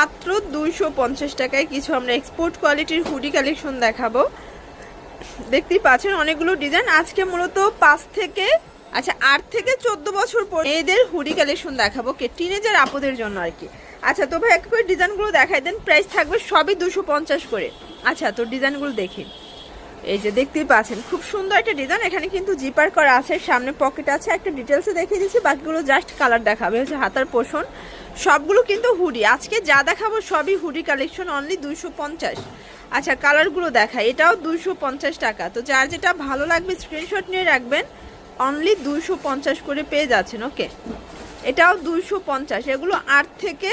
মাত্র দুইশো পঞ্চাশ টাকায় কিছু আমরা এক্সপোর্ট কোয়ালিটির হুডি কালেকশন দেখাবো। দেখতেই পাচ্ছেন অনেকগুলো ডিজাইন আজকে মূলত পাঁচ থেকে আচ্ছা আট থেকে চোদ্দ বছর পর এদের হুডি কালেকশন দেখাবো কে টিনেজার আপদের জন্য আর কি। আচ্ছা তো ভাই, এক করে ডিজাইনগুলো দেখাই দেন। প্রাইস থাকবে সবই দুশো পঞ্চাশ করে। আচ্ছা তো ডিজাইনগুলো দেখি। এই যে দেখতেই পাচ্ছেন, খুব সুন্দর একটা ডিজাইন এখানে কিন্তু জিপার করা আছে, সামনে পকেট আছে। একটা ডিটেলসে দেখিয়ে দিচ্ছি, বাকিগুলো জাস্ট কালার দেখাবে। হচ্ছে হাতার পোষণ সবগুলো কিন্তু হুডি। আজকে যা দেখাবো সবই হুডি কালেকশন অনলি দুইশো পঞ্চাশ। আচ্ছা কালারগুলো দেখায় এটাও দুইশো পঞ্চাশ টাকা। তো যার যেটা ভালো লাগবে স্ক্রিনশট নিয়ে রাখবেন। অনলি দুইশো পঞ্চাশ করে পেয়ে যাচ্ছেন ওকে এটাও দুইশো পঞ্চাশ। এগুলো আট থেকে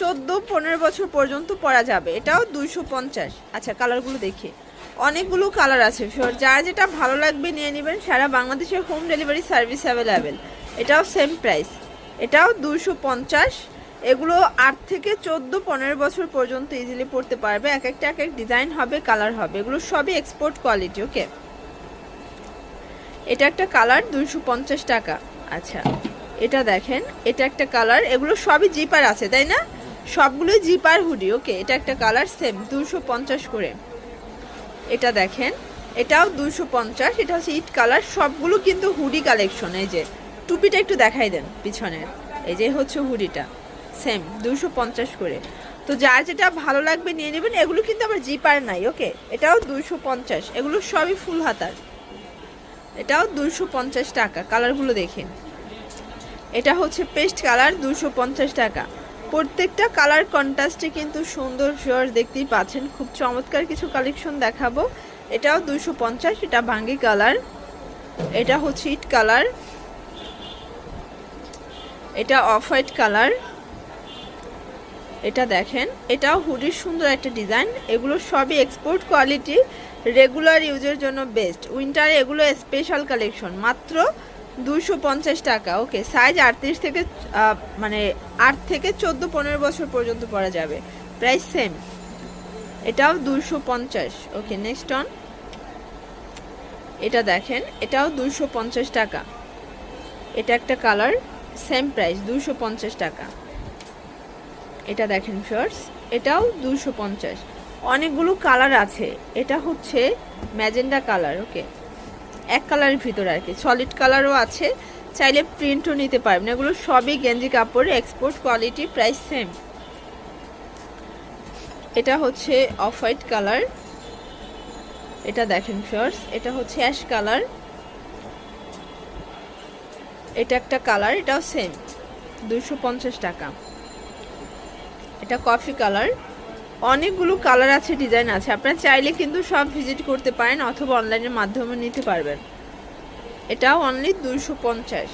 চোদ্দ পনেরো বছর পর্যন্ত পরা যাবে। এটাও দুইশো পঞ্চাশ। আচ্ছা কালারগুলো দেখি। অনেকগুলো কালার আছে Sure, যার যেটা ভালো লাগবে নিয়ে নেবেন সারা বাংলাদেশের হোম ডেলিভারি সার্ভিস অ্যাভেলেবেল এটাও সেম প্রাইস এটাও দুইশো পঞ্চাশ। এগুলো আট থেকে চোদ্দ, পনেরো বছর পর্যন্ত ইজিলি পড়তে পারবে। এক একটা, এক এক ডিজাইন হবে কালার হবে। এগুলো সবই এক্সপোর্ট কোয়ালিটি ওকে এটা একটা কালার দুইশো পঞ্চাশ টাকা। আচ্ছা এটা দেখেন, এটা একটা কালার এগুলো সবই জিপার আছে, তাই না? সবগুলোই জিপার হুডি ওকে এটা একটা কালার সেম দুশো করে। এটা দেখেন, এটাও দুশো পঞ্চাশ, এটা হচ্ছে ইট কালার সবগুলো কিন্তু হুডি কালেকশন এই যে। টুপিটা একটু দেখাই দেন, পিছনের। এই যে হচ্ছে হুডিটা সেম দুশো পঞ্চাশ করে। তো যার যেটা ভালো লাগবে নিয়ে নেবেন, এগুলো কিন্তু আবার জিপার নাই, ওকে? এটাও দুশো পঞ্চাশ, এগুলো সবই ফুল হাতার। এটাও দুশো পঞ্চাশ টাকা, কালারগুলো দেখেন। এটা হচ্ছে পেস্ট কালার দুশো পঞ্চাশ টাকা। প্রত্যেকটা কালার কন্ট্রাস্টে কিন্তু সুন্দর ফিওর দেখতেই পাচ্ছেন। খুব চমৎকার কিছু কালেকশন দেখাবো। এটাও দুশো পঞ্চাশ, এটা ভাঙ্গি কালার। এটা হচ্ছে ইট কালার। এটা অফ হোয়াইট কালার। এটা দেখেন। এটাও হুডির সুন্দর একটা ডিজাইন। এগুলো সবই এক্সপোর্ট কোয়ালিটি রেগুলার ইউজের জন্য বেস্ট উইন্টারে এগুলো স্পেশাল কালেকশন মাত্র দুশো পঞ্চাশ টাকা। ওকে সাইজ আটত্রিশ থেকে মানে আট থেকে চোদ্দ পনেরো বছর পর্যন্ত পরা যাবে। প্রাইস সেম এটাও দুশো পঞ্চাশ। ওকে নেক্সট অন এটা দেখেন, এটাও দুশো পঞ্চাশ টাকা। এটা একটা কালার সেম প্রাইস দুশো পঞ্চাশ টাকা। এটা দেখেন ফার্স এটাও দুশো পঞ্চাশ। অনেকগুলো কালার আছে। এটা হচ্ছে ম্যাজেন্ডা কালার ওকে এক কালারের ভিতরে আর কি। সলিড কালারও আছে। চাইলে প্রিন্টও নিতে পারবেন। এগুলো সবই গেঞ্জি কাপড় এক্সপোর্ট কোয়ালিটি প্রাইস সেম এটা হচ্ছে অফ হোয়াইট কালার এটা দেখেন ফার্স এটা হচ্ছে অ্যাশ কালার এটা একটা কালার এটাও সেম দুশো টাকা। এটা কফি কালার। অনেকগুলো কালার আছে ডিজাইন আছে। আপনারা চাইলে কিন্তু সব ভিজিট করতে পারেন অথবা অনলাইনের মাধ্যমে নিতে পারবেন। এটাও অনলি দুশো পঞ্চাশ।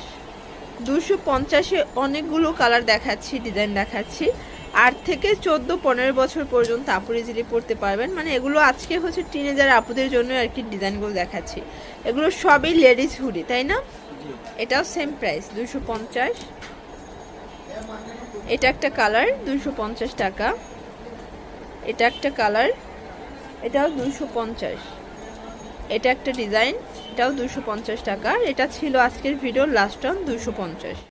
দুশো পঞ্চাশে অনেকগুলো কালার দেখাচ্ছি ডিজাইন দেখাচ্ছি। আট থেকে চোদ্দ পনেরো বছর পর্যন্ত আপুর ইজিলি পড়তে পারবেন। মানে এগুলো আজকে হচ্ছে টিনেজার আপুদের জন্য আর কি ডিজাইনগুলো দেখাচ্ছি। এগুলো সবই লেডিস হুডি তাই না? এটাও সেম প্রাইস দুশো পঞ্চাশ। এটা একটা কালার দুশো পঞ্চাশ টাকা। এটা একটা কালার, এটাও দুশো পঞ্চাশ। এটা একটা ডিজাইন, এটাও দুশো টাকা। এটা ছিল আজকের ভিডিওর লাস্ট অন দুশো পঞ্চাশ।